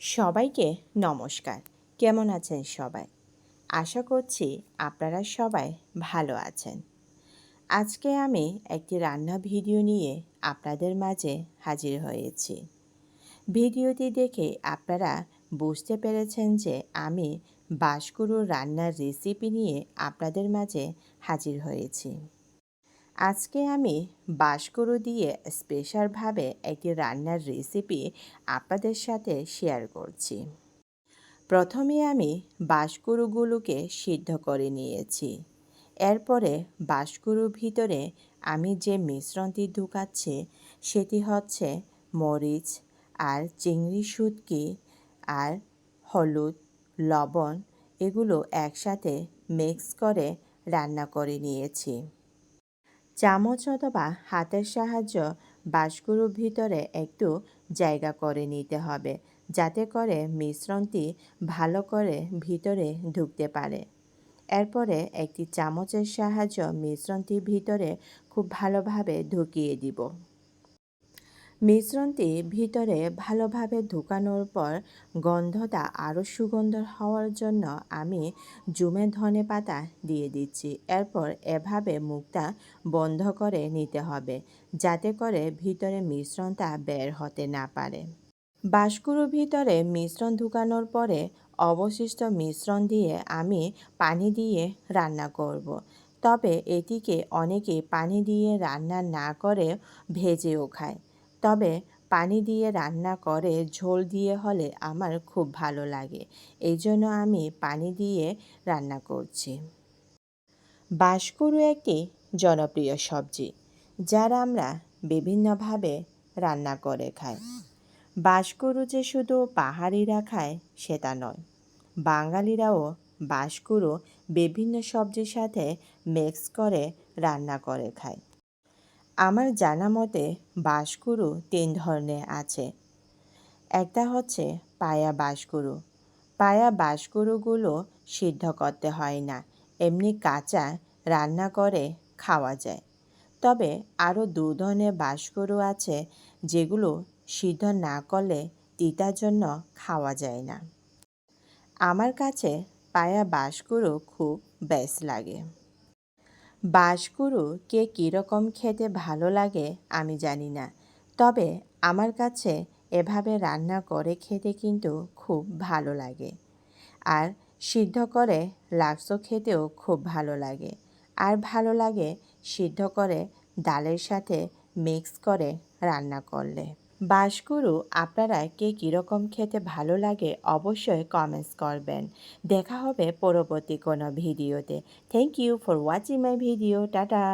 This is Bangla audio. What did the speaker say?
সবাইকে নমস্কার। কেমন আছেন সবাই? আশা করছি আপনারা সবাই ভালো আছেন। আজকে আমি একটি রান্না ভিডিও নিয়ে আপনাদের মাঝে হাজির হয়েছি। ভিডিওটি দেখে আপনারা বুঝতে পেরেছেন যে আমি বাঁশকুড়ুর রান্নার রেসিপি নিয়ে আপনাদের মাঝে হাজির হয়েছি। আজকে আমি বাঁশকুড়ু দিয়ে স্পেশালভাবে একটি রান্নার রেসিপি আপনাদের সাথে শেয়ার করছি। প্রথমে আমি বাঁশকুড়ুগুলোকে সিদ্ধ করে নিয়েছি। এরপরে বাঁশকুড়ুর ভিতরে আমি যে মিশ্রণটি ঢুকাচ্ছি, সেটি হচ্ছে মরিচ আর চিংড়ি শুটকি আর হলুদ, লবণ, এগুলো একসাথে মিক্স করে রান্না করে নিয়েছি। চামচ অথবা হাতের সাহায্য বাঁশগুলোর ভিতরে একটু জায়গা করে নিতে হবে, যাতে করে মিশ্রণটি ভালো করে ভিতরে ঢুকতে পারে। এরপরে একটি চামচের সাহায্য মিশ্রণটি ভিতরে খুব ভালোভাবে ঢুকিয়ে দিব। মিশ্রণটি ভিতরে ভালোভাবে ঢুকানোর পর গন্ধটা আরও সুগন্ধ হওয়ার জন্য আমি জুমে ধনে পাতা দিয়ে দিচ্ছি। এরপর এভাবে মুখটা বন্ধ করে নিতে হবে যাতে করে ভিতরে মিশ্রণটা বের হতে না পারে। বাঁশগুলোর ভিতরে মিশ্রণ ঢুকানোর পরে অবশিষ্ট মিশ্রণ দিয়ে আমি পানি দিয়ে রান্না করব। তবে এটিকে অনেকে পানি দিয়ে রান্না না করে ভেজেও খায়। তবে পানি দিয়ে রান্না করে ঝোল দিয়ে হলে আমার খুব ভালো লাগে। এই জন্য আমি পানি দিয়ে রান্না করছি। বাঁশকুড়ু একটি জনপ্রিয় সবজি, যারা আমরা বিভিন্নভাবে রান্না করে খাই। বাঁশকুড়ু যে শুধু পাহাড়িরা খায়, সেটা নয়। বাঙালিরাও বাঁশকুড়ু বিভিন্ন সবজির সাথে মিক্স করে রান্না করে খায়। আমার জানা মতে বাঁশকুড়ু তিন ধরনের আছে। একটা হচ্ছে পায়া বাঁশকুড়ু। পায়া বাঁশকুড়ুগুলো সিদ্ধ করতে হয় না, এমনি কাঁচা রান্না করে খাওয়া যায়। তবে আরও দু ধরনের বাঁশকুড়ু আছে যেগুলো সিদ্ধ না করলে তিতার জন্য খাওয়া যায় না। আমার কাছে পায়া বাঁশকুড়ু খুব বেশ লাগে। বাঁশকুড়ু কে কীরকম খেতে ভালো লাগে আমি জানি না। তবে আমার কাছে এভাবে রান্না করে খেতে কিন্তু খুব ভালো লাগে। আর সিদ্ধ করে লাক্সো খেতেও খুব ভালো লাগে। আর ভালো লাগে সিদ্ধ করে ডালের সাথে মিক্স করে রান্না করলে। বাঁশগুরু আপনারা কে কীরকম খেতে ভালো লাগে অবশ্যই কমেন্টস করবেন। দেখা হবে পরবর্তী কোনো ভিডিওতে। Thank you for watching my video tata